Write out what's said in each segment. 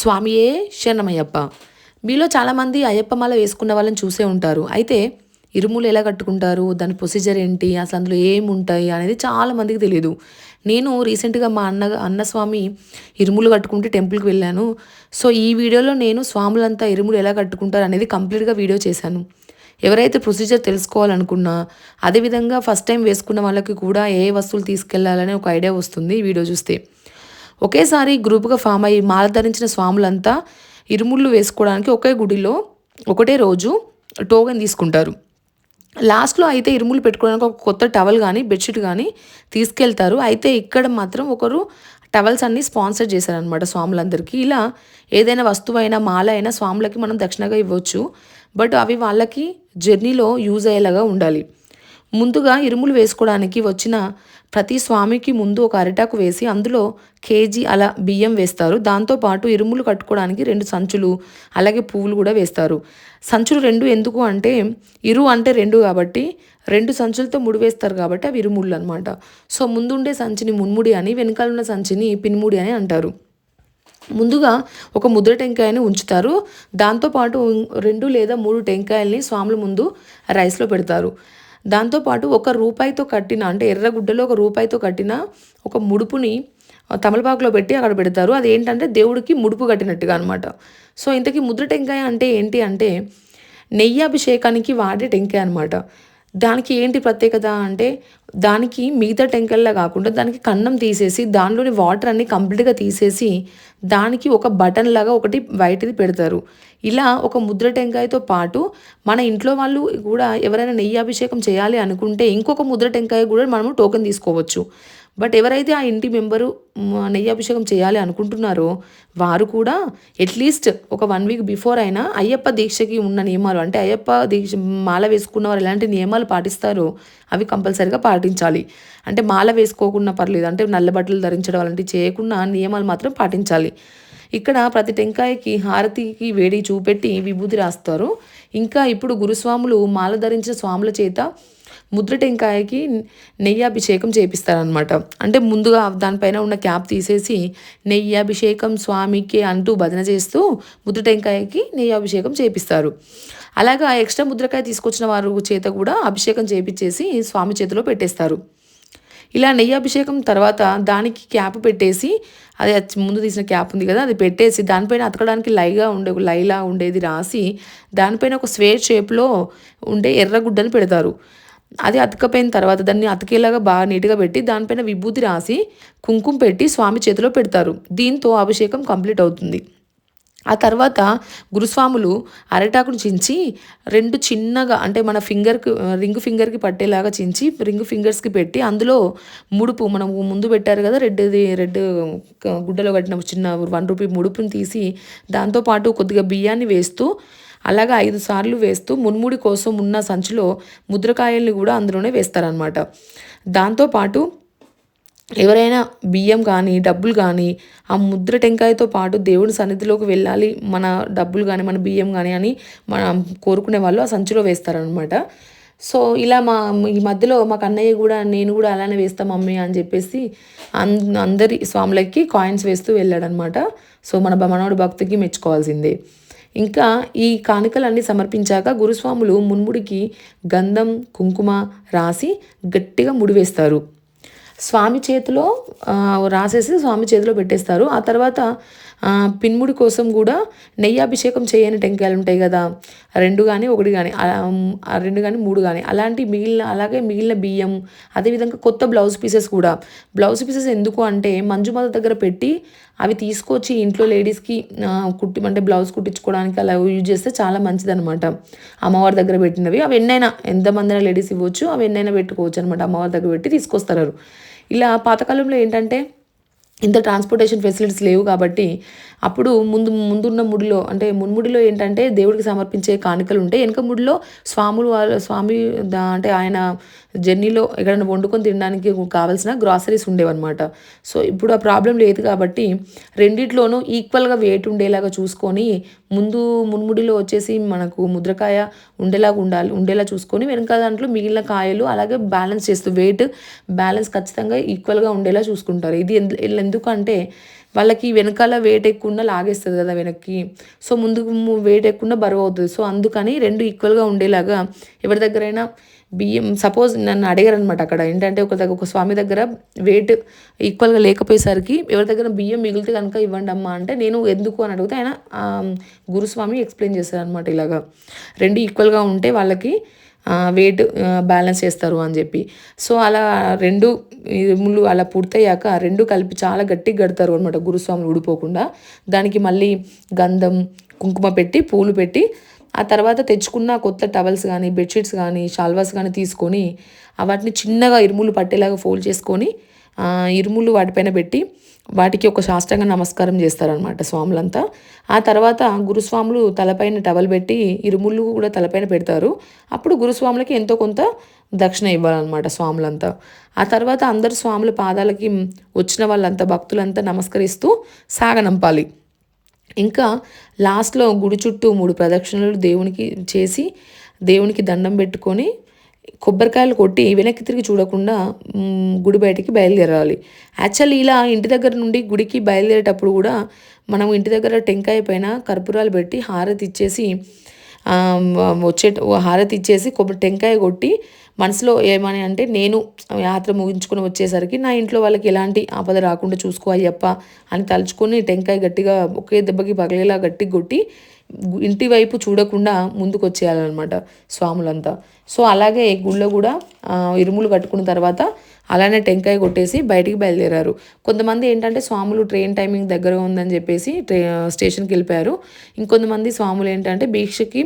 స్వామియే శరణమయ్యప్ప. మీలో చాలామంది అయ్యప్ప మాల వేసుకున్న వాళ్ళని చూసే ఉంటారు. అయితే ఇరుములు ఎలా కట్టుకుంటారు? దాని ప్రొసీజర్ ఏంటి? అసలు అందులో ఏముంటాయి? అనేది చాలా మందికి తెలియదు నేను రీసెంట్గా మా అన్న అన్నస్వామి ఇరుములు కట్టుకుంటే టెంపుల్కి వెళ్ళాను. సో ఈ వీడియోలో నేను స్వాములంతా ఇరుములు ఎలా కట్టుకుంటారు అనేది కంప్లీట్గా వీడియో చేశాను. ఎవరైతే ప్రొసీజర్ తెలుసుకోవాలనుకున్నా అదేవిధంగా ఫస్ట్ టైం వేసుకున్న వాళ్ళకి కూడా ఏ వస్తువులు తీసుకెళ్ళాలని ఒక ఐడియా వస్తుంది ఈ వీడియో చూస్తే. ఒకేసారి గ్రూప్గా ఫామ్ అయ్యి మాల ధరించిన స్వాములంతా ఇరుముళ్ళు వేసుకోవడానికి ఒకే గుడిలో ఒకటే రోజు టోకెన్ తీసుకుంటారు. లాస్ట్లో అయితే ఇరుములు పెట్టుకోవడానికి ఒక కొత్త టవల్ కానీ బెడ్షీట్ కానీ తీసుకెళ్తారు. అయితే ఇక్కడ మాత్రం ఒకరు టవల్స్ అన్ని స్పాన్సర్ చేశారనమాట స్వాములందరికీ. ఇలా ఏదైనా వస్తువు అయినా మాల అయినా స్వాములకి మనం దక్షిణగా ఇవ్వచ్చు. బట్ అవి వాళ్ళకి జర్నీలో యూజ్ అయ్యేలాగా ఉండాలి. ముందుగా ఇరుములు వేసుకోవడానికి వచ్చిన ప్రతి స్వామికి ముందు ఒక అరిటాకు వేసి అందులో కేజీ అలా బియ్యం వేస్తారు. దాంతోపాటు ఇరుములు కట్టుకోవడానికి రెండు సంచులు అలాగే పువ్వులు కూడా వేస్తారు. సంచులు రెండు ఎందుకు అంటే ఇరు అంటే రెండు కాబట్టి రెండు సంచులతో ముడి వేస్తారు కాబట్టి అవి ఇరుముళ్ళు అనమాట సో ముందుండే సంచిని మున్ముడి అని వెనకాల ఉన్న సంచిని పిన్ముడి అని అంటారు. ముందుగా ఒక ముద్ర టెంకాయని ఉంచుతారు. దాంతోపాటు రెండు లేదా మూడు టెంకాయల్ని స్వాముల ముందు రైస్లో పెడతారు. దాంతోపాటు ఒక రూపాయితో కట్టిన అంటే ఎర్రగుడ్డలో ఒక రూపాయితో కట్టిన ఒక ముడుపుని తమలపాకులో పెట్టి అక్కడ పెడతారు. అది ఏంటంటే దేవుడికి ముడుపు కట్టినట్టుగా అనమాట సో ఇంతకీ ముద్ర టెంకాయ అంటే ఏంటి అంటే నెయ్యి అభిషేకానికి వాడే టెంకాయ అనమాట దానికి ఏంటి ప్రత్యేకత అంటే దానికి మిగతా టెంకల్లా కాకుండా దానికి కన్నం తీసేసి దానిలోని వాటర్ అన్ని కంప్లీట్గా తీసేసి దానికి ఒక బటన్ లాగా ఒకటి బయటది పెడతారు. ఇలా ఒక ముద్ర టెంకాయతో పాటు మన ఇంట్లో వాళ్ళు కూడా ఎవరైనా నెయ్యి అభిషేకం చేయాలి అనుకుంటే ఇంకొక ముద్ర టెంకాయ కూడా మనము టోకెన్ తీసుకోవచ్చు. బట్ ఎవరైతే ఆ ఇంటి మెంబరు నెయ్యి అభిషేకం చేయాలి అనుకుంటున్నారో వారు కూడా అట్లీస్ట్ ఒక వన్ వీక్ బిఫోర్ అయినా అయ్యప్ప దీక్షకి ఉన్న నియమాలు అంటే అయ్యప్ప దీక్ష మాల వేసుకున్న వారు ఎలాంటి నియమాలు పాటిస్తారో అవి కంపల్సరిగా పాటించాలి. అంటే మాల వేసుకోకుండా పర్లేదు అంటే నల్ల బట్టలు ధరించడం అలాంటివి చేయకుండా నియమాలు మాత్రం పాటించాలి. ఇక్కడ ప్రతి టెంకాయకి హారతికి వేడి చూపెట్టి విభూతి రాస్తారు. ఇంకా ఇప్పుడు గురుస్వాములు మాల ధరించిన స్వాముల చేత ముద్ర టెంకాయకి నెయ్యి అభిషేకం చేపిస్తారనమాట అంటే ముందుగా దానిపైన ఉన్న క్యాప్ తీసేసి నెయ్యి అభిషేకం స్వామికి అంటూ భజన చేస్తూ ముద్ర టెంకాయకి నెయ్యి అభిషేకం చేపిస్తారు. అలాగా ఎక్స్ట్రా ముద్రకాయ తీసుకొచ్చిన వారు చేత కూడా అభిషేకం చేపించేసి స్వామి చేతిలో పెట్టేస్తారు. ఇలా నెయ్యి అభిషేకం తర్వాత దానికి క్యాప్ పెట్టేసి అది ముందు తీసిన క్యాప్ ఉంది కదా అది పెట్టేసి దానిపైన అతకడానికి లైగా ఉండే లైలా ఉండేది రాసి దానిపైన ఒక స్వేర్ షేప్లో ఉండే ఎర్రగుడ్డని పెడతారు. అది అతకపోయిన తర్వాత దాన్ని అతికేలాగా బాగా నీట్గా పెట్టి దానిపైన విభూతి రాసి కుంకుమ పెట్టి స్వామి చేతిలో పెడతారు. దీంతో అభిషేకం కంప్లీట్ అవుతుంది. ఆ తర్వాత గురుస్వాములు అరటాకును చించి రెండు చిన్నగా అంటే మన ఫింగర్కి రింగ్ ఫింగర్కి పట్టేలాగా చించి రింగ్ ఫింగర్స్కి పెట్టి అందులో ముడుపు మనం ముందు పెట్టారు కదా రెడ్ది రెడ్ గుడ్డలో కట్టిన చిన్న వన్ రూపీ ముడుపుని తీసి దాంతోపాటు కొద్దిగా బియ్యాన్ని వేస్తూ అలాగా ఐదు సార్లు వేస్తూ మున్ముడి కోసం ఉన్న సంచిలో ముద్రకాయల్ని కూడా అందులోనే వేస్తారనమాట దాంతోపాటు ఎవరైనా బియ్యం కానీ డబ్బులు కానీ ఆ ముద్ర టెంకాయతో పాటు దేవుడి సన్నిధిలోకి వెళ్ళాలి మన డబ్బులు కానీ మన బియ్యం కానీ అని మనం కోరుకునే వాళ్ళు ఆ సంచిలో వేస్తారనమాట సో ఇలా మా ఈ మధ్యలో మా కన్నయ్య కూడా నేను కూడా అలానే వేస్తాం మమ్మీ అని చెప్పేసి అందరి స్వాములకి కాయిన్స్ వేస్తూ వెళ్ళాడనమాట సో మన మనవడు భక్తికి మెచ్చుకోవాల్సిందే. ఇంకా ఈ కానుకలన్నీ సమర్పించాక గురుస్వాములు మున్ముడికి గంధం కుంకుమ రాసి గట్టిగా ముడివేస్తారు స్వామి చేతిలో రాసేసి స్వామి చేతిలో పెట్టేస్తారు. ఆ తర్వాత పిన్ముడి కోసం కూడా నెయ్యి అభిషేకం చేయని టెంకాయలు ఉంటాయి కదా. రెండు కానీ ఒకటి కానీ రెండు కానీ మూడు కానీ అలాంటి మిగిలిన అలాగే మిగిలిన బియ్యం అదేవిధంగా కొత్త బ్లౌజ్ పీసెస్ కూడా. బ్లౌజ్ పీసెస్ ఎందుకు అంటే మంజుమాత దగ్గర పెట్టి అవి తీసుకొచ్చి ఇంట్లో లేడీస్కి కుట్టి అంటే బ్లౌజ్ కుట్టించుకోవడానికి అలా యూజ్ చేస్తే చాలా మంచిదనమాట అమ్మవారి దగ్గర పెట్టినవి. అవి ఎన్నైనా ఎంతమందిన లేడీస్ ఇవ్వచ్చు అవి ఎన్నైనా పెట్టుకోవచ్చు అనమాట అమ్మవారి దగ్గర పెట్టి తీసుకొస్తారు. ఇలా పాతకాలంలో ఏంటంటే ఇంత ట్రాన్స్పోర్టేషన్ ఫెసిలిటీస్ లేవు కాబట్టి అప్పుడు ముందు ముందున్న ముడిలో అంటే మున్ముడిలో ఏంటంటే దేవుడికి సమర్పించే కానుకలు ఉంటాయి. వెనక ముడిలో స్వాములు స్వామి అంటే ఆయన జర్నీలో ఎక్కడైనా వండుకొని తినడానికి కావాల్సిన గ్రాసరీస్ ఉండేవన్నమాట. సో ఇప్పుడు ఆ ప్రాబ్లం లేదు కాబట్టి రెండిట్లోనూ ఈక్వల్గా వెయిట్ ఉండేలాగా చూసుకొని ముందు మున్ముడిలో వచ్చేసి మనకు ముద్రకాయ ఉండేలాగా ఉండాలి ఉండేలా చూసుకొని వెనక దాంట్లో మిగిలిన కాయలు అలాగే బ్యాలెన్స్ చేస్తూ వెయిట్ బ్యాలెన్స్ ఖచ్చితంగా ఈక్వల్గా ఉండేలా చూసుకుంటారు. ఇది ఎందుకంటే వాళ్ళకి వెనకాల వెయిట్ ఎక్కువ లాగేస్తుంది కదా వెనక్కి. సో ముందుకు వెయిట్ ఎక్కువ బరువు అవుతుంది. సో అందుకని రెండు ఈక్వల్గా ఉండేలాగా ఎవరి దగ్గరైనా బియ్యం సపోజ్ నన్ను అడిగారు అనమాట అక్కడ ఏంటంటే ఒక దగ్గర ఒక స్వామి దగ్గర వెయిట్ ఈక్వల్గా లేకపోయేసరికి ఎవరి దగ్గర బియ్యం మిగిలితే కనుక ఇవ్వండి అమ్మా అంటే నేను ఎందుకు అని అడిగితే ఆయన గురుస్వామి ఎక్స్ప్లెయిన్ చేశారు అనమాట ఇలాగా. రెండు ఈక్వల్గా ఉంటే వాళ్ళకి వెయిట్ బ్యాలెన్స్ చేస్తారు అని చెప్పి. సో అలా రెండు ఇరుములు అలా పూర్తయ్యాక రెండు కలిపి చాలా గట్టిగా కడతారు అనమాట గురుస్వాములు ఊడిపోకుండా. దానికి మళ్ళీ గంధం కుంకుమ పెట్టి పూలు పెట్టి ఆ తర్వాత తెచ్చుకున్న కొత్త టవల్స్ కానీ బెడ్షీట్స్ కానీ షాల్వాస్ కానీ తీసుకొని వాటిని చిన్నగా ఇరుములు పట్టేలాగా ఫోల్డ్ చేసుకొని ఇరుములు వాటిపైన పెట్టి వాటికి ఒక శాస్త్రంగా నమస్కారం చేస్తారనమాట స్వాములంతా. ఆ తర్వాత గురుస్వాములు తలపైన టవల్ పెట్టి ఇరుముళ్ళు కూడా తలపైన పెడతారు. అప్పుడు గురుస్వాములకి ఎంతో కొంత దక్షిణ ఇవ్వాలన్నమాట స్వాములంతా. ఆ తర్వాత అందరు స్వాముల పాదాలకి వచ్చిన వాళ్ళంతా భక్తులంతా నమస్కరిస్తూ సాగనంపాలి. ఇంకా లాస్ట్లో గుడి చుట్టూ మూడు ప్రదక్షిణలు దేవునికి చేసి దేవునికి దండం పెట్టుకొని కొబ్బరికాయలు కొట్టి వెనక్కి తిరిగి చూడకుండా గుడి బయటికి బయలుదేరాలి. యాక్చువల్లీ ఇలా ఇంటి దగ్గర నుండి గుడికి బయలుదేరేటప్పుడు కూడా మనం ఇంటి దగ్గర టెంకాయ పైన కర్పూరాలు పెట్టి హారతి ఇచ్చేసి వచ్చే హారతి ఇచ్చేసి కొబ్బరి టెంకాయ కొట్టి మనసులో ఏమని అంటే నేను యాత్ర ముగించుకొని వచ్చేసరికి నా ఇంట్లో వాళ్ళకి ఎలాంటి ఆపద రాకుండా చూసుకో అయ్యప్ప అని తలుచుకొని టెంకాయ గట్టిగా ఒకే దెబ్బకి పగలేలా గట్టి కొట్టి ఇంటి వైపు చూడకుండా ముందుకు వచ్చేయాలన్నమాట స్వాములంతా. సో అలాగే గుళ్ళో కూడా ఇరుములు కట్టుకున్న తర్వాత అలానే టెంకాయ కొట్టేసి బయటికి బయలుదేరారు. కొంతమంది ఏంటంటే స్వాములు ట్రైన్ టైమింగ్ దగ్గర ఉందని చెప్పేసి ట్రై స్టేషన్కి వెళ్ళిపోయారు. ఇంకొంతమంది స్వాములు ఏంటంటే భీక్షకి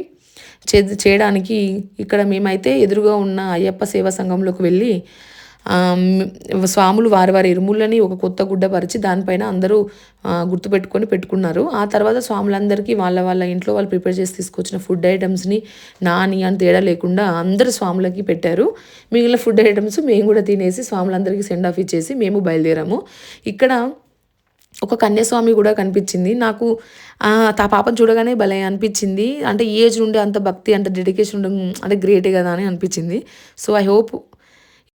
చేయడానికి ఇక్కడ మేమైతే ఎదురుగా ఉన్న అయ్యప్ప సేవా సంఘంలోకి వెళ్ళి స్వాములు వారి వారి ఇరుములని ఒక కొత్త గుడ్డ పరిచి దానిపైన అందరూ గుర్తుపెట్టుకొని పెట్టుకున్నారు. ఆ తర్వాత స్వాములందరికీ వాళ్ళ వాళ్ళ ఇంట్లో వాళ్ళు ప్రిపేర్ చేసి తీసుకొచ్చిన ఫుడ్ ఐటమ్స్ని నాని అని తేడా లేకుండా అందరు స్వాములకి పెట్టారు. మిగిలిన ఫుడ్ ఐటమ్స్ మేము కూడా తినేసి స్వాములందరికీ సెండ్ ఆఫ్ ఇచ్చేసి మేము బయలుదేరాము. ఇక్కడ ఒక కన్యాస్వామి కూడా కనిపించింది. నాకు ఆ పాపను చూడగానే భలే అనిపించింది. అంటే ఏజ్ నుండి అంత భక్తి అంత డెడికేషన్ అంటే గ్రేటే కదా అని అనిపించింది. So I hope